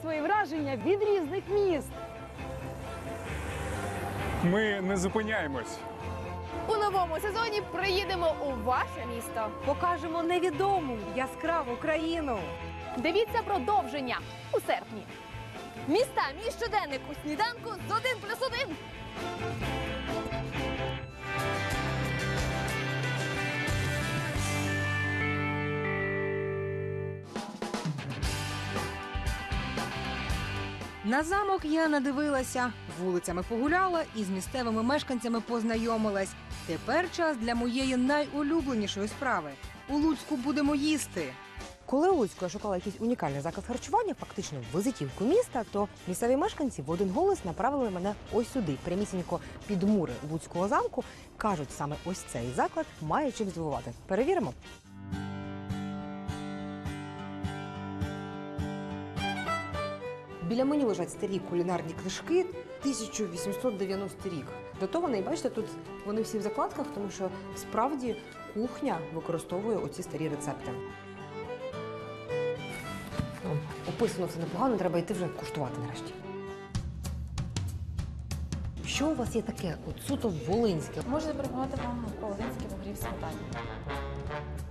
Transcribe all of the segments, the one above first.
свої враження від різних міст. Ми не зупиняємось. У новому сезоні приїдемо у ваше місто. Покажемо невідому яскраву країну. Дивіться продовження у серпні. Міста, мій щоденник у сніданку з 1 плюс 1. На замок я надивилася, вулицями погуляла і з місцевими мешканцями познайомилась. Тепер час для моєї найулюбленішої справи. У Луцьку будемо їсти. Коли у Луцьку я шукала якийсь унікальний заклад харчування, фактично визитівку міста, то місцеві мешканці в один голос направили мене ось сюди, прямісінько під мури Луцького замку. Кажуть, саме ось цей заклад має чим здивувати. Перевіримо. Біля меню лежать старі кулінарні книжки 1890 рік. Датований, бачите, тут вони всі в закладках, тому що справді кухня використовує оці старі рецепти. Ну, Описано все непогано, треба йти вже куштувати нарешті. Що у вас є таке от суто волинське? Можу запропонувати вам по-волинськи вугрів сметані.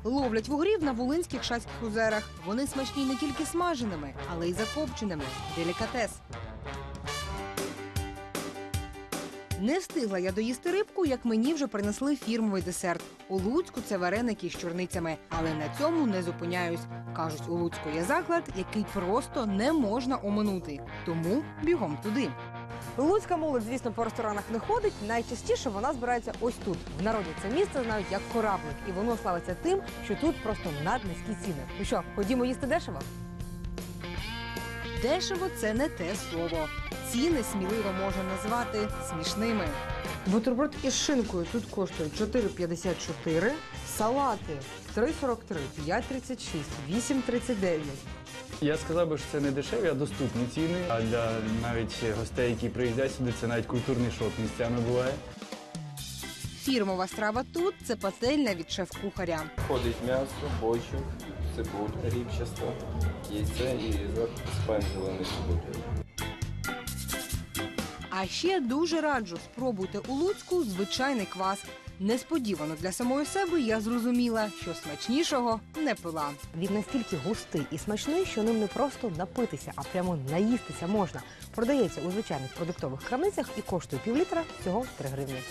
Ловлять вугрів на Волинських шацьких озерах. Вони смачні не тільки смаженими, але й закопченими. Делікатес. Не встигла я доїсти рибку, як мені вже принесли фірмовий десерт. У Луцьку це вареники з чорницями, але на цьому не зупиняюсь. Кажуть, у Луцьку є заклад, який просто не можна оминути. Тому бігом туди. Луцька молодь, звісно, по ресторанах не ходить. Найчастіше вона збирається ось тут. В народі це місце знають як кораблик, і воно славиться тим, що тут просто наднизькі ціни. Ну що, ходімо їсти дешево? Дешево це не те слово. Ціни сміливо можна назвати смішними. Бутерброд із шинкою тут коштує 4,54, салати 3,43, 5,36, 8,39. Я сказав би, що це не дешеві, а доступні ціни. А для навіть гостей, які приїздять сюди, це навіть культурний шок місцями буває. Фірмова страва тут це пательня від шеф-кухаря. Входить м'ясо, бочок, цибуль ріпчасто, яйце і зверху посипаємо зелений цибуль. А ще дуже раджу спробуйте у Луцьку звичайний квас. Несподівано для самої себе я зрозуміла, що смачнішого не пила. Він настільки густий і смачний, що ним не просто напитися, а прямо наїстися можна. Продається у звичайних продуктових крамницях і коштує півлітра всього 3 гривні.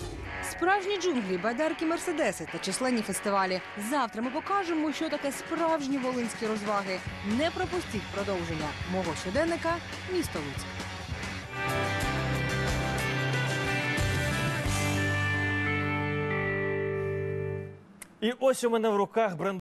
Справжні джунглі, байдарки, мерседеси та численні фестивалі. Завтра ми покажемо, що таке справжні волинські розваги. Не пропустіть продовження мого щоденника місто Луцьк. І ось у мене в руках бренд.